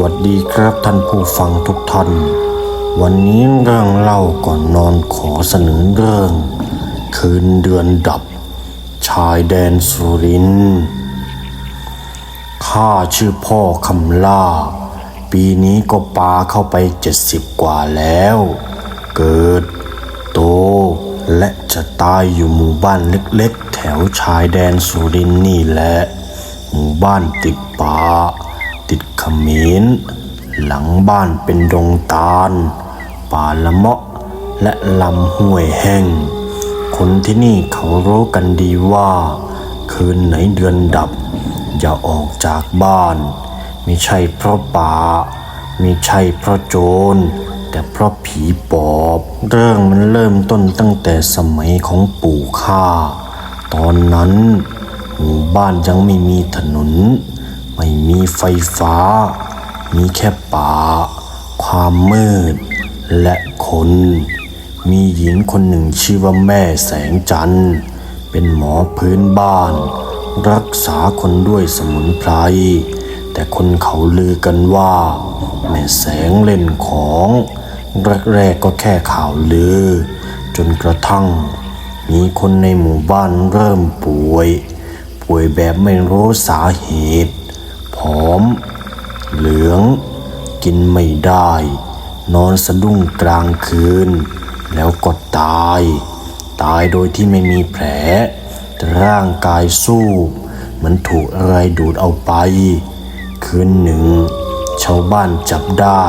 วัสดีครับท่านผู้ฟังทุกท่าน วันนี้เรื่องเล่าก่อนนอนขอเสนอเรื่อง คืนเดือนดับ ชายแดนสุรินข้าชื่อพ่อคำล่า ปีนี้ก็ปาเข้าไปเจ็ดสิบกว่าแล้ว เกิด โต และจะตายอยู่หมู่บ้านเล็กๆ แถวชายแดนสุรินนี่แหละ หมู่บ้านติดป่า ติดขมรหลังบ้านเป็นดงตาล ป่าละเมาะและลำห้วยแห้ง คนที่นี่เขารู้กันดีว่า คืนไหนเดือนดับ อย่าออกจากบ้านไม่ใช่เพราะป่าไม่ใช่เพราะโจร แต่เพราะผีปอบ เรื่องมันเริ่มต้นตั้งแต่สมัยของปู่ข้าตอนนั้นหมู่บ้านยังไม่มีถนน ไม่มีไฟฟ้า มีแค่ป่า ความมืด และคน มีหญิงคนหนึ่งชื่อว่าแม่แสงจันทร์ เป็นหมอพื้นบ้าน รักษาคนด้วยสมุนไพร แต่คนเขาลือกันว่า แม่แสงเล่นของ แรกๆก็แค่ข่าวลือ จนกระทั่ง มีคนในหมู่บ้านเริ่มป่วย ป่วยแบบไม่รู้สาเหตุ ผอม เหลือง กินไม่ได้ นอนสะดุ้งกลางคืน แล้วก็ตาย ตายโดยที่ไม่มีแผล ร่างกายสู้เหมือนถูกอะไรดูดเอาไป คืนหนึ่ง ชาวบ้านจับได้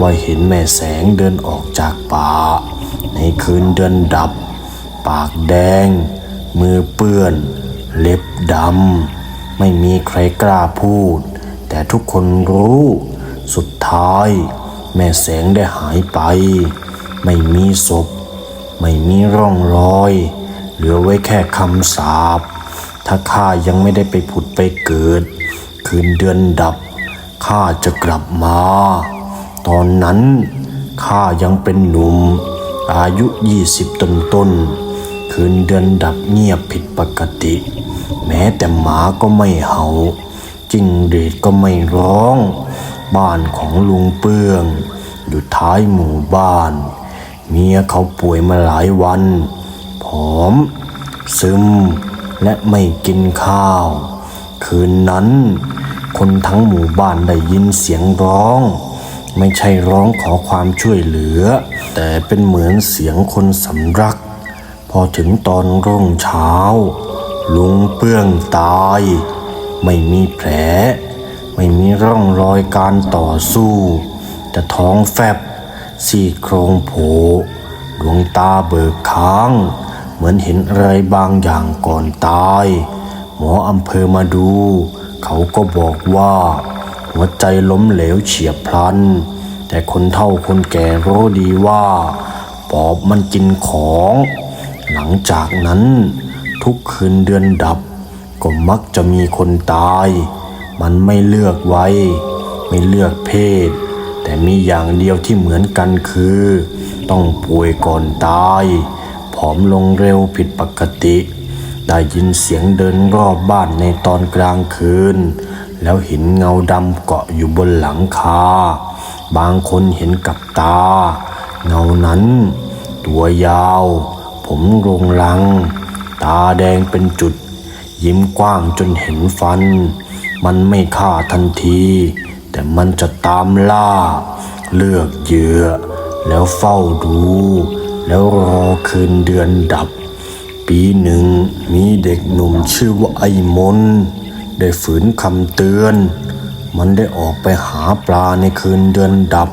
ว่าเห็นแม่แสงเดินออกจากป่า ในคืนเดือนดับ ปากแดง มือเปื้อน เล็บดำ ไม่มีใครกล้าพูด แต่ทุกคนรู้ สุดท้าย แม่แสงได้หายไป ไม่มีศพ ไม่มีร่องรอย เหลือไว้แค่คำสาปถ้าข้ายังไม่ได้ไปผุดไปเกิด คืนเดือนดับข้าจะกลับมา ตอนนั้นข้ายังเป็นหนุ่ม อายุยี่สิบต้นต้นคืนเดือนดับเงียบผิดปกติ แม้แต่หมาก็ไม่เห่าจิ้งหรีดก็ไม่ร้อง บ้านของลุงเปื้อง อยู่ท้ายหมู่บ้าน เมียเขาป่วยมาหลายวัน ผอม ซึมและไม่กินข้าว คืนนั้น คนทั้งหมู่บ้านได้ยินเสียงร้อง ไม่ใช่ร้องขอความช่วยเหลือ แต่เป็นเหมือนเสียงคนสำรัก พอถึงตอนรุ่งเช้า ลุงเปื้องตาย ไม่มีแผล ไม่มีร่องรอยการต่อสู้ แต่ท้องแฟบซี่โครงโผดวงตาเบิกค้าง เหมือนเห็นอะไรบางอย่างก่อนตาย หมออำเภอมาดู เขาก็บอกว่า หัวใจล้มเหลวเฉียบพลัน แต่คนเฒ่าคนแก่รู้ดีว่า ปอบมันกินของ หลังจากนั้น ทุกคืนเดือนดับ ก็มักจะมีคนตาย มันไม่เลือกไว้ ไม่เลือกเพศ แต่มีอย่างเดียวที่เหมือนกันคือ ต้องป่วยก่อนตาย ผอมลงเร็วผิดปกติ ได้ยินเสียงเดินรอบบ้านในตอนกลางคืน แล้วเห็นเงาดำเกาะอยู่บนหลังคา บางคนเห็นกับตา เงานั้น ตัวยาว ผมรงลัง ตาแดงเป็นจุด ยิ้มกว้างจนเห็นฟัน มันไม่ฆ่าทันที แต่มันจะตามล่า เลือกเหยื่อ แล้วเฝ้าดู แล้วรอคืนเดือนดับ ปีหนึ่งมีเด็กหนุ่มชื่อว่าไอ้มน ได้ฝืนคำเตือน มันได้ออกไปหาปลาในคืนเดือนดับ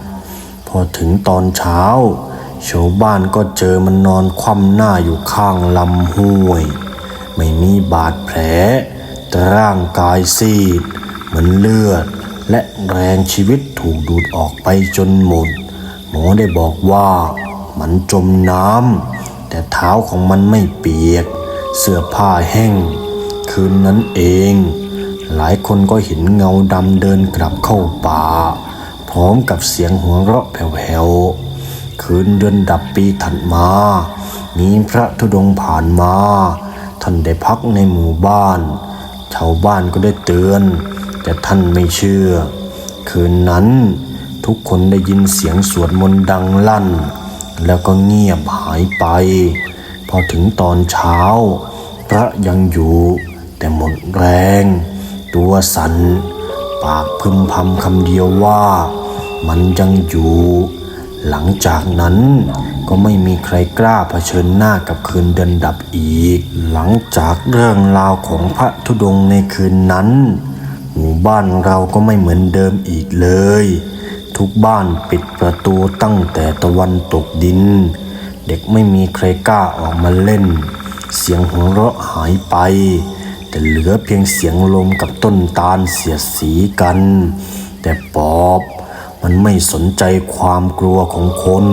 พอถึงตอนเช้า ชาวบ้านก็เจอมันนอนคว่ำหน้าอยู่ข้างลำห้วย ไม่มีบาดแผล แต่ร่างกายซีด เหมือนเลือด และแรงชีวิตถูกดูดออกไปจนหมด หมอได้บอกว่ามันจมน้ำแต่เท้าของมันไม่เปียก เสื้อผ้าแห้ง คืนนั้นเอง หลายคนก็เห็นเงาดำเดินกลับเข้าป่า พร้อมกับเสียงหัวเราะแผ่วๆ คืนเดือนดับปีถัดมา มีพระธุดงค์ผ่านมา ท่านได้พักในหมู่บ้าน ชาวบ้านก็ได้เตือน แต่ท่านไม่เชื่อคคืนนั้นทุกคนได้ยินเสียงสวดมนต์ดังลั่น แล้วก็เงียบหายไป พอถึงตอนเช้า พระยังอยู่ แต่หมดแรง ตัวสัน่นปากพึมพำคำเดียวว่า มันยังอยู่ หลังจากนั้นก็ไม่มีใครกล้าเผชิญหน้ากับคืนเดินดับอีก หลังจากเรื่องราวของพระธุดงค์ในคืนนั้น หมู่บ้านเราก็ไม่เหมือนเดิมอีกเลย ทุกบ้านปิดประตูตั้งแต่ตะวันตกดิน เด็กไม่มีใครกล้าออกมาเล่น เสียงหัวเราะหายไป แต่เหลือเพียงเสียงลมกับต้นตาลเสียดสีกัน แต่ปอบ มันไม่สนใจความกลัวของคน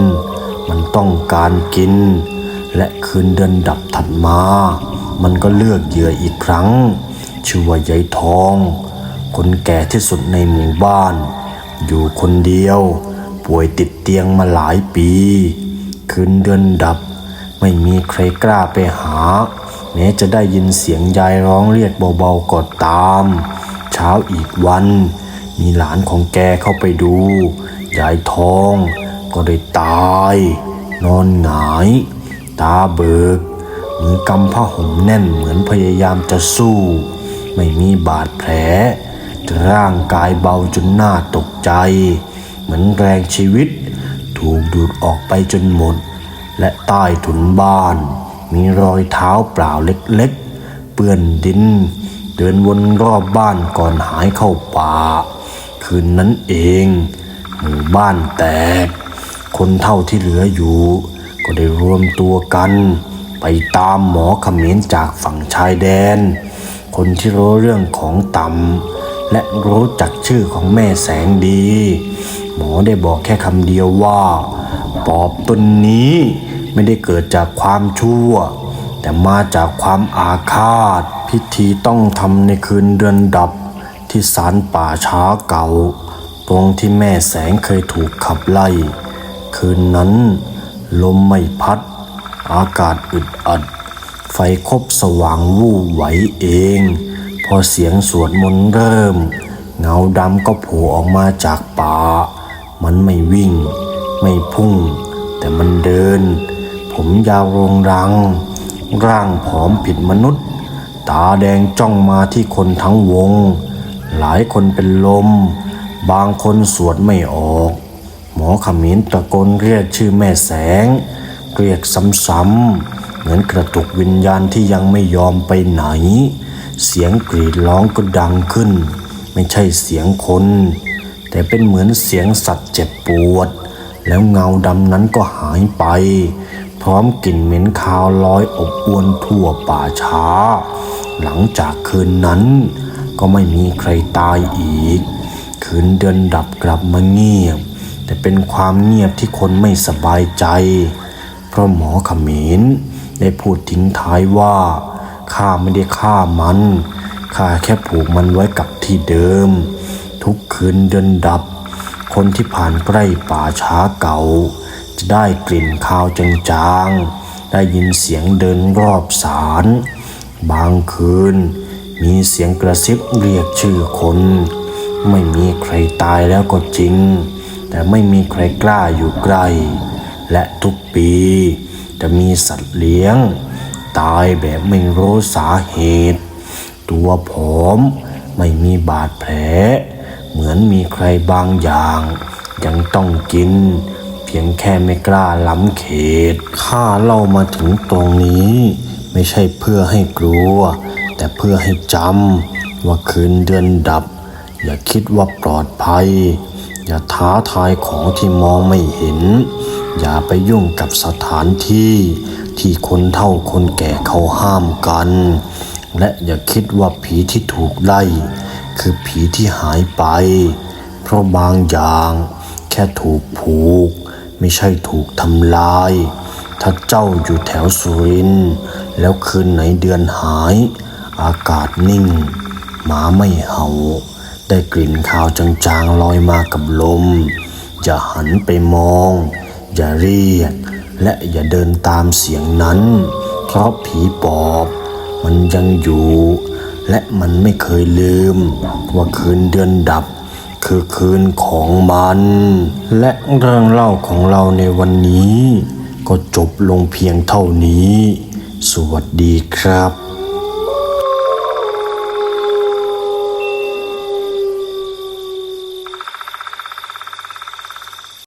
มันต้องการกิน และคืนเดือนดับถัดมา มันก็เลือกเหยื่ออีกครั้ง ชื่อว่ายายทอง คนแก่ที่สุดในหมู่บ้าน อยู่คนเดียว ป่วยติดเตียงมาหลายปี คืนเดือนดับ ไม่มีใครกล้าไปหา แม้จะได้ยินเสียงยายร้องเรียกเบาๆก็ตาม เช้าอีกวัน มีหลานของแกเข้าไปดู ยายทองก็ได้ตาย นอนหงาย ตาเบิก มือกำผ้าห่มแน่นเหมือนพยายามจะสู้ ไม่มีบาดแผล ร่างกายเบาจนหน่าตกใจ เหมือนแรงชีวิต ถูกดูดออกไปจนหมด และใต้ถุนบ้าน มีรอยเท้าเปล่าเล็กๆ เปื้อนดินเดินวนรอบบ้านก่อนหายเข้าป่า คืนนั้นเอง หมู่บ้านแตก คนเท่าที่เหลืออยู่ ก็ได้รวมตัวกัน ไปตามหมอขมรจากฝั่งชายแดน คนที่รู้เรื่องของต่ำและรู้จักชื่อของแม่แสงดี หมอได้บอกแค่คำเดียวว่า ปอบตนนี้ไม่ได้เกิดจากความชั่ว แต่มาจากความอาฆาต พิธีต้องทำในคืนเดือนดับ ที่ศาลป่าช้าเก่า ตรงที่แม่แสงเคยถูกขับไล่ คืนนั้น ลมไม่พัด อากาศอึดอัด ไฟคบสว่างวูบไหวเอง พอเสียงสวดมนต์เริ่ม เงาดำก็โผล่ออกมาจากป่า มันไม่วิ่ง ไม่พุ่ง แต่มันเดิน ผมยาวรงรัง ร่างผอมผิดมนุษย์ตาแดงจ้องมาที่คนทั้งวง หลายคนเป็นลม บางคนสวดไม่ออก หมอขมิ้นตะโกนเรียกชื่อแม่แสง เรียกซ้ำๆเหมือนกระตุกวิญญาณที่ยังไม่ยอมไปไหน เสียงกรีดร้องก็ดังขึ้น ไม่ใช่เสียงคน แต่เป็นเหมือนเสียงสัตว์เจ็บปวด แล้วเงาดำนั้นก็หายไป พร้อมกลิ่นเหม็นคาวลอยอบอวนทั่วป่าช้า หลังจากคืนนั้น ก็ไม่มีใครตายอีก คืนเดือนดับกลับมาเงียบ แต่เป็นความเงียบที่คนไม่สบายใจ เพราะหมอขมินได้พูดทิ้งท้ายว่าข้าไม่ได้ฆ่ามันข้าแค่ผูกมันไว้กับที่เดิม ทุกคืนเดือนดับ คนที่ผ่านใกล้ป่าช้าเก่า จะได้กลิ่นคาวจางๆ ได้ยินเสียงเดินรอบศาลบางคืน มีเสียงกระซิบเรียกชื่อคน ไม่มีใครตายแล้วก็จริง แต่ไม่มีใครกล้าอยู่ใกล้ และทุกปี จะมีสัตว์เลี้ยง ตายแบบไม่รู้สาเหตุ ตัวผอมไม่มีบาดแผล เหมือนมีใครบางอย่าง ยังต้องกิน เพียงแค่ไม่กล้าล้ำเขตข้าเล่ามาถึงตรงนี้ ไม่ใช่เพื่อให้กลัว แต่เพื่อให้จำว่าคืนเดือนดับ อย่าคิดว่าปลอดภัย อย่าท้าทายของที่มองไม่เห็น อย่าไปยุ่งกับสถานที่ที่คนเฒ่าคนแก่เขาห้ามกัน และอย่าคิดว่าผีที่ถูกไล่ คือผีที่หายไป เพราะบางอย่างแค่ถูกผูก ไม่ใช่ถูกทำลาย ถ้าเจ้าอยู่แถวสุรินแล้วคืนไหนเดือนหาย อากาศนิ่ง หมาไม่เห่า ได้กลิ่นขาวจางๆลอยมากับลม อย่าหันไปมอง อย่าเรียก และอย่าเดินตามเสียงนั้น เพราะผีปอบ มันยังอยู่ และมันไม่เคยลืม ว่าคืนเดือนดับคือคืนของมัน และเรื่องเล่าของเราในวันนี้ ก็จบลงเพียงเท่านี้ สวัสดีครับ